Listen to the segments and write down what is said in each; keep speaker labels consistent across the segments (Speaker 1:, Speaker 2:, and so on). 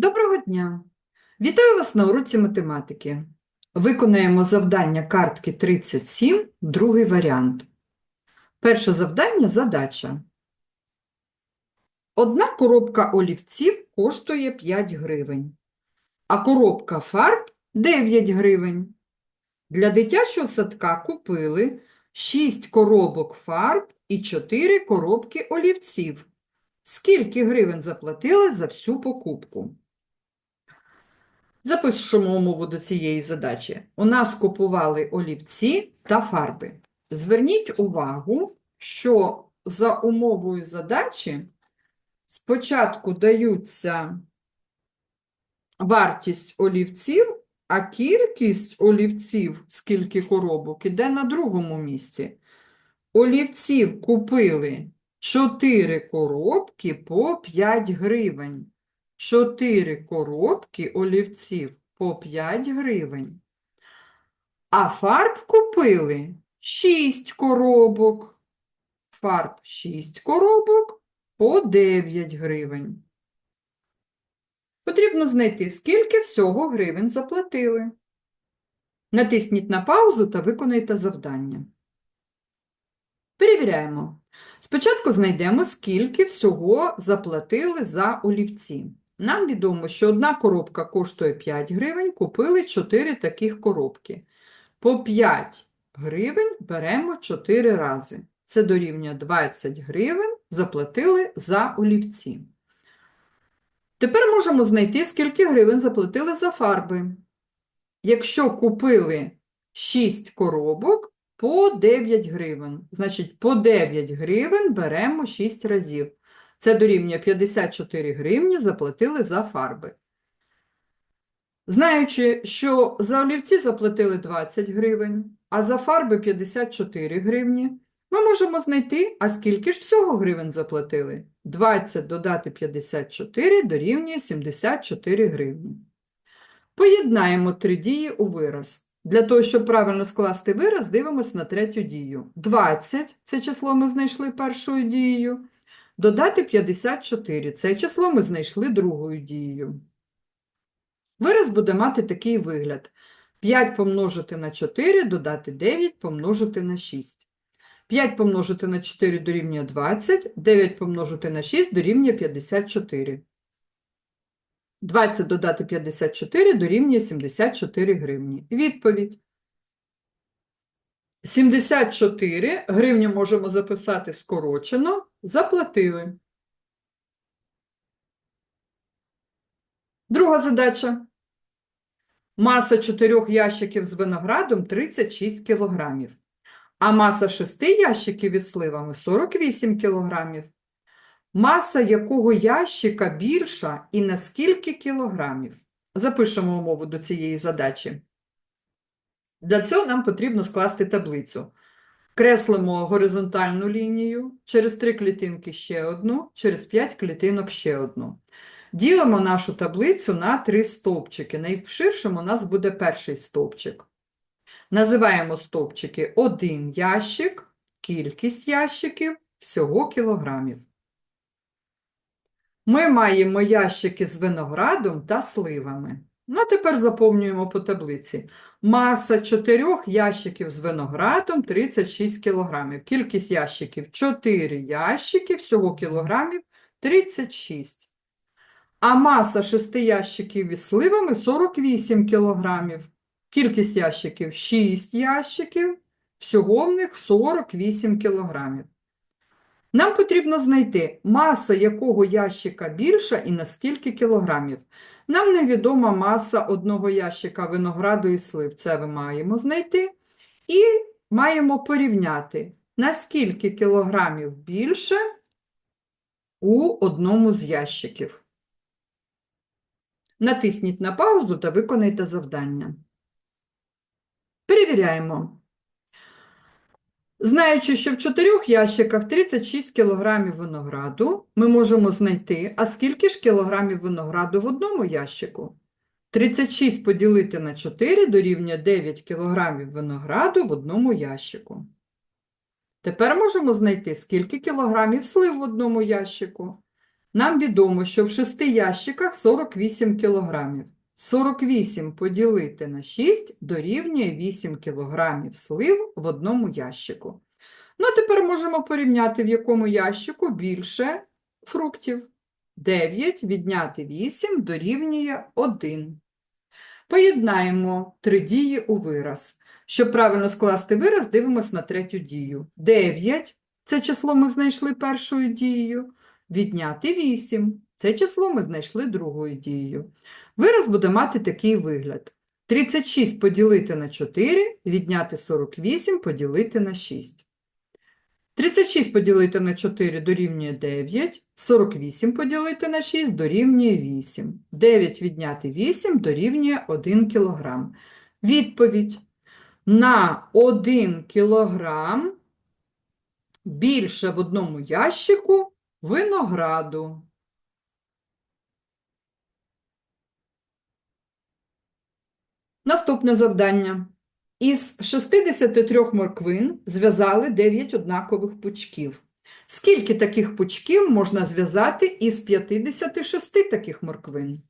Speaker 1: Доброго дня! Вітаю вас на уроці математики. Виконаємо завдання картки 37, другий варіант. Перше завдання – задача. Одна коробка олівців коштує 5 гривень, а коробка фарб – 9 гривень. Для дитячого садка купили 6 коробок фарб і 4 коробки олівців. Скільки гривень заплатили за всю покупку? Запишемо умову до цієї задачі. У нас купували олівці та фарби. Зверніть увагу, що за умовою задачі спочатку даються вартість олівців, а кількість олівців, скільки коробок, іде на другому місці. Олівців купили 4 коробки по 5 гривень. 4 коробки олівців по 5 гривень. А фарб купили 6 коробок. Фарб 6 коробок по 9 гривень. Потрібно знайти, скільки всього гривень заплатили. Натисніть на паузу та виконайте завдання. Перевіряємо. Спочатку знайдемо, скільки всього заплатили за олівці. Нам відомо, що одна коробка коштує 5 гривень, купили 4 таких коробки. По 5 гривень беремо 4 рази. Це дорівнює 20 гривень заплатили за олівці. Тепер можемо знайти, скільки гривень заплатили за фарби. Якщо купили 6 коробок по 9 гривень, значить по 9 гривень беремо 6 разів. Це дорівнює 54 гривні заплатили за фарби. Знаючи, що за олівці заплатили 20 гривень, а за фарби 54 гривні, ми можемо знайти, а скільки ж всього гривень заплатили? 20 додати 54 дорівнює 74 гривні. Поєднаємо три дії у вираз. Для того, щоб правильно скласти вираз, дивимося на третю дію. 20 – це число ми знайшли першою дією. Додати 54 – це число ми знайшли другою дією. Вираз буде мати такий вигляд. 5 помножити на 4, додати 9 помножити на 6. 5 помножити на 4 дорівнює 20, 9 помножити на 6 дорівнює 54. 20 додати 54 дорівнює 74 гривні. Відповідь. 74 гривні можемо записати скорочено. Заплатили. Друга задача. Маса 4 ящиків з виноградом 36 кілограмів, а маса 6 ящиків із сливами 48 кілограмів. Маса якого ящика більша і на скільки кілограмів? Запишемо умову до цієї задачі. Для цього нам потрібно скласти таблицю. Креслимо горизонтальну лінію, через три клітинки ще одну, через 5 клітинок ще одну. Ділимо нашу таблицю на три стовпчики. Найширшим у нас буде перший стовпчик. Називаємо стовпчики один ящик, кількість ящиків, всього кілограмів. Ми маємо ящики з виноградом та сливами. Ну, а тепер заповнюємо по таблиці. Маса 4 ящиків з виноградом 36 кг. Кількість ящиків 4 ящики, всього кілограмів 36. А маса 6 ящиків із сливами 48 кг. Кількість ящиків 6 ящиків, всього в них 48 кг. Нам потрібно знайти, маса якого ящика більша і на скільки кілограмів. Нам невідома маса одного ящика винограду і слив. Це ми маємо знайти. І маємо порівняти, на скільки кілограмів більше у одному з ящиків. Натисніть на паузу та виконайте завдання. Перевіряємо. Знаючи, що в чотирьох ящиках 36 кг винограду, ми можемо знайти, а скільки ж кілограмів винограду в одному ящику? 36 поділити на 4 дорівнює 9 кг винограду в одному ящику. Тепер можемо знайти, скільки кілограмів слив в одному ящику. Нам відомо, що в шести ящиках 48 кілограмів. 48 поділити на 6 дорівнює 8 кілограмів слив в одному ящику. Ну, а тепер можемо порівняти, в якому ящику більше фруктів. 9 відняти 8 дорівнює 1. Поєднаємо три дії у вираз. Щоб правильно скласти вираз, дивимось на третю дію. 9 – це число ми знайшли першою дією. Відняти 8 – це число ми знайшли другою дією. Вираз буде мати такий вигляд. 36 поділити на 4, відняти 48 поділити на 6. 36 поділити на 4 дорівнює 9, 48 поділити на 6 дорівнює 8. 9 відняти 8 дорівнює 1 кг. Відповідь. На 1 кг більше в одному ящику винограду. Наступне завдання. Із 63 морквин зв'язали 9 однакових пучків. Скільки таких пучків можна зв'язати із 56 таких морквин?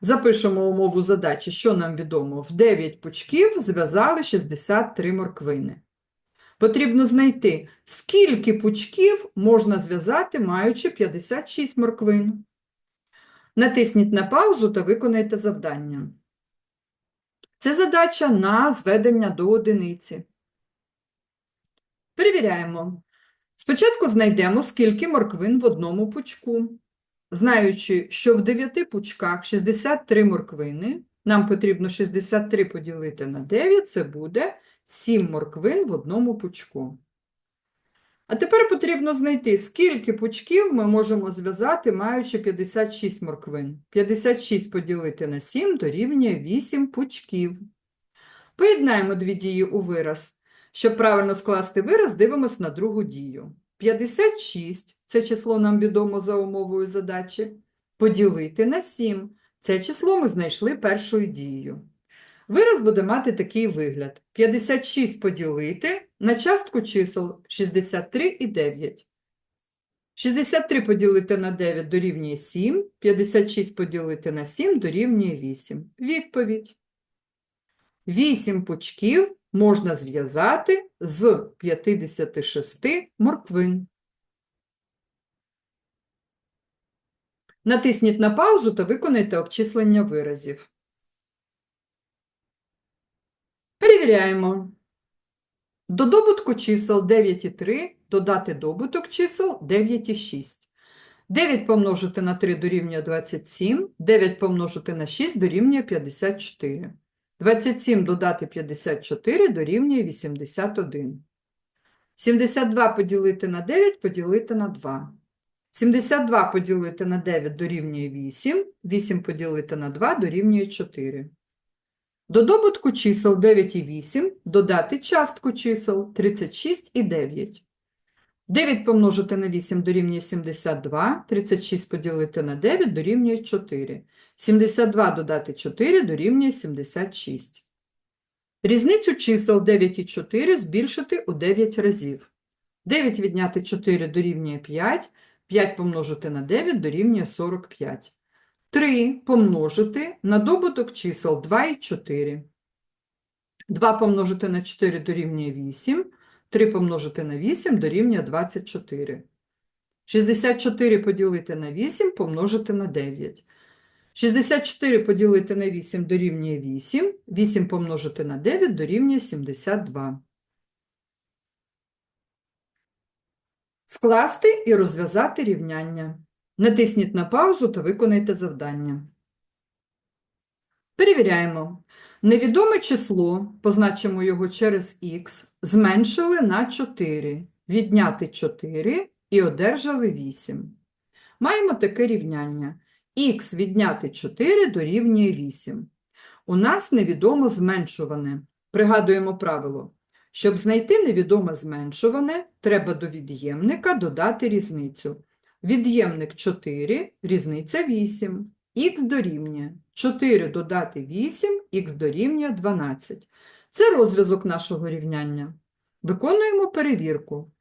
Speaker 1: Запишемо умову задачі, що нам відомо. В 9 пучків зв'язали 63 морквини. Потрібно знайти, скільки пучків можна зв'язати, маючи 56 морквин. Натисніть на паузу та виконайте завдання. Це задача на зведення до одиниці. Перевіряємо. Спочатку знайдемо, скільки морквин в одному пучку. Знаючи, що в 9 пучках 63 морквини, нам потрібно 63 поділити на 9, це буде 7 морквин в одному пучку. А тепер потрібно знайти, скільки пучків ми можемо зв'язати, маючи 56 морквин. 56 поділити на 7 дорівнює 8 пучків. Поєднаємо дві дії у вираз. Щоб правильно скласти вираз, дивимось на другу дію. 56 – це число нам відомо за умовою задачі. Поділити на 7 – це число ми знайшли першою дією. Вираз буде мати такий вигляд. 56 поділити на частку чисел 63 і 9. 63 поділити на 9 дорівнює 7, 56 поділити на 7 дорівнює 8. Відповідь. 8 пучків можна зв'язати з 56 морквин. Натисніть на паузу та виконайте обчислення виразів. Перевіряємо. До добутку чисел 9 і 3 додати добуток чисел 9 і 6. 9 помножити на 3 дорівнює 27, 9 помножити на 6 дорівнює 54. 27 додати 54 дорівнює 81. 72 поділити на 9 поділити на 2. 72 поділити на 9 дорівнює 8, 8 поділити на 2 дорівнює 4. До добутку чисел 9 і 8 додати частку чисел 36 і 9. 9 помножити на 8 дорівнює 72, 36 поділити на 9 дорівнює 4. 72 додати 4 дорівнює 76. Різницю чисел 9 і 4 збільшити у 9 разів. 9 відняти 4 дорівнює 5, 5 помножити на 9 дорівнює 45. 3 помножити на добуток чисел 2 і 4. 2 помножити на 4 дорівнює 8, 3 помножити на 8 дорівнює 24. 64 поділити на 8 помножити на 9. 64 поділити на 8 дорівнює 8, 8 помножити на 9 дорівнює 72. Скласти і розв'язати рівняння. Натисніть на паузу та виконайте завдання. Перевіряємо. Невідоме число, позначимо його через х, зменшили на 4, відняти 4 і одержали 8. Маємо таке рівняння. х відняти 4 дорівнює 8. У нас невідомо зменшуване. Пригадуємо правило. Щоб знайти невідоме зменшуване, треба до від'ємника додати різницю. Від'ємник 4, різниця 8. Х дорівнює 4 додати 8, х дорівнює 12. Це розв'язок нашого рівняння. Виконуємо перевірку.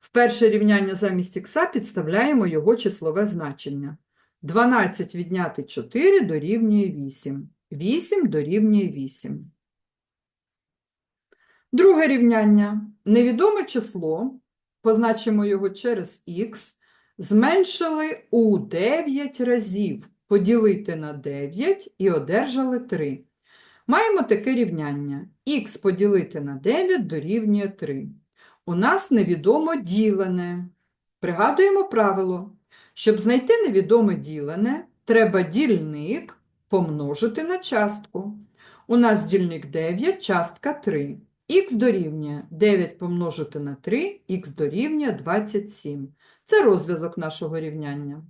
Speaker 1: В перше рівняння замість х підставляємо його числове значення. 12 відняти 4 дорівнює 8. 8 дорівнює 8. Друге рівняння. Невідоме число, позначимо його через х, зменшили у 9 разів. Поділити на 9 і одержали 3. Маємо таке рівняння. х поділити на 9 дорівнює 3. У нас невідомо ділене. Пригадуємо правило. Щоб знайти невідоме ділене, треба дільник помножити на частку. У нас дільник 9, частка 3. Х дорівнює 9 помножити на 3, х дорівнює 27. Це розв'язок нашого рівняння.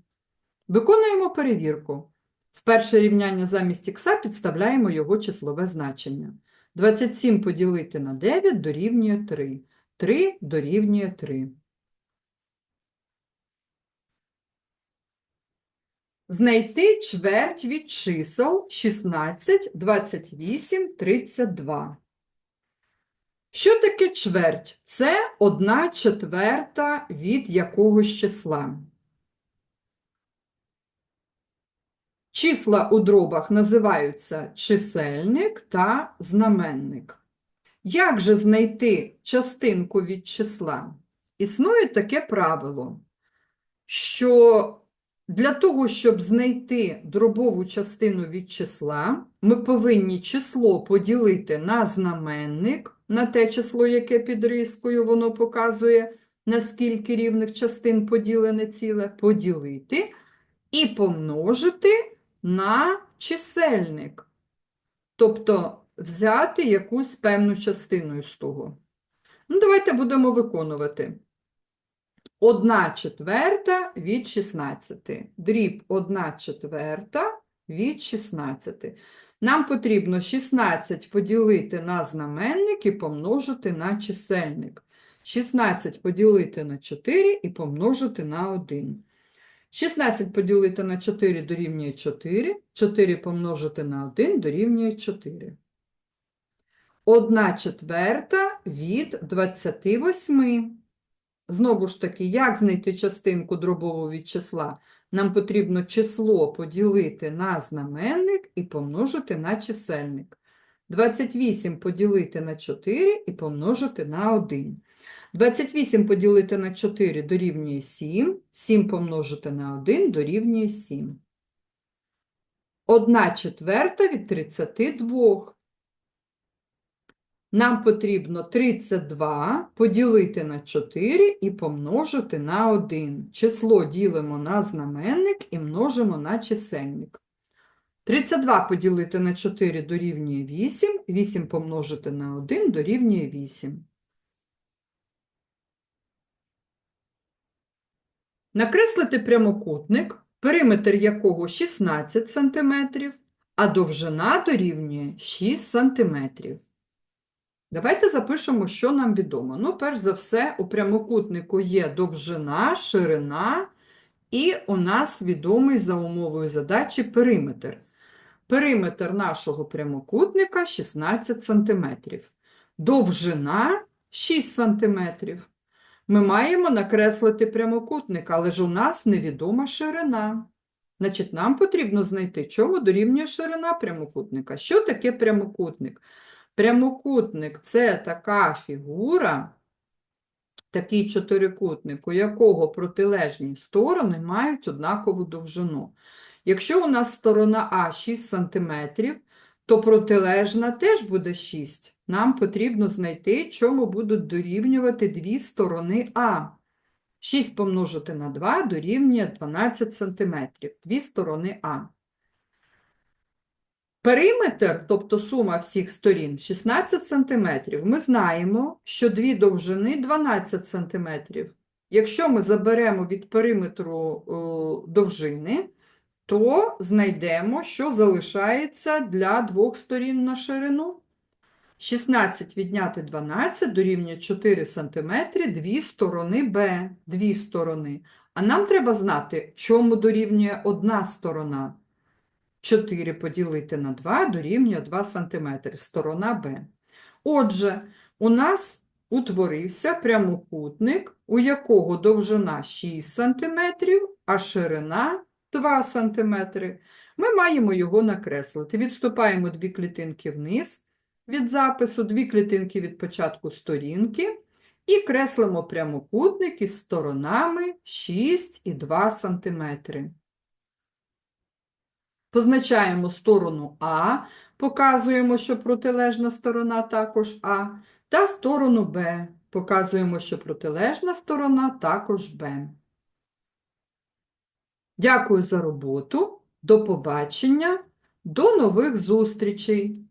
Speaker 1: Виконуємо перевірку. В перше рівняння замість х підставляємо його числове значення. 27 поділити на 9 дорівнює 3. 3 дорівнює 3. Знайти чверть від чисел 16, 28, 32. Що таке чверть? Це одна четверта від якогось числа. Числа у дробах називаються чисельник та знаменник. Як же знайти частинку від числа? Існує таке правило, що для того, щоб знайти дробову частину від числа, ми повинні число поділити на знаменник, на те число, яке під рискою воно показує, на скільки рівних частин поділене ціле, поділити і помножити на чисельник. Тобто взяти якусь певну частину з того. Ну, давайте будемо виконувати. 1 четверта від 16. Дріб 1 четверта від 16. Нам потрібно 16 поділити на знаменник і помножити на чисельник. 16 поділити на 4 і помножити на 1. 16 поділити на 4 дорівнює 4. 4 помножити на 1 дорівнює 4. 1 четверта від 28. Знову ж таки, як знайти частинку дробову від числа? Нам потрібно число поділити на знаменник і помножити на чисельник. 28 поділити на 4 і помножити на 1. 28 поділити на 4 дорівнює 7, 7 помножити на 1 дорівнює 7. 1 четверта від 32. Нам потрібно 32 поділити на 4 і помножити на 1. Число ділимо на знаменник і множимо на чисельник. 32 поділити на 4 дорівнює 8, 8 помножити на 1 дорівнює 8. Накреслити прямокутник, периметр якого 16 см, а довжина дорівнює 6 см. Давайте запишемо, що нам відомо. Ну, перш за все, у прямокутнику є довжина, ширина, і у нас відомий за умовою задачі периметр. Периметр нашого прямокутника 16 см. Довжина 6 см. Ми маємо накреслити прямокутник, але ж у нас невідома ширина. Значить, нам потрібно знайти, чому дорівнює ширина прямокутника. Що таке прямокутник? Прямокутник це така фігура, такий чотирикутник, у якого протилежні сторони мають однакову довжину. Якщо у нас сторона А 6 см, то протилежна теж буде 6. Нам потрібно знайти, чому будуть дорівнювати дві сторони А. 6 помножити на 2 дорівнює 12 см, дві сторони А. Периметр, тобто сума всіх сторін, 16 см. Ми знаємо, що дві довжини 12 см. Якщо ми заберемо від периметру е, довжини, то знайдемо, що залишається для двох сторін на ширину. 16 відняти 12 дорівнює 4 см, дві сторони Б, дві сторони. А нам треба знати, чому дорівнює одна сторона. 4 поділити на 2 дорівнює 2 см, сторона Б. Отже, у нас утворився прямокутник, у якого довжина 6 см, а ширина 2 см. Ми маємо його накреслити. Відступаємо дві клітинки вниз від запису, дві клітинки від початку сторінки і креслимо прямокутник із сторонами 6 і 2 см. Позначаємо сторону А, показуємо, що протилежна сторона також А, та сторону Б, показуємо, що протилежна сторона також Б. Дякую за роботу, до побачення, до нових зустрічей!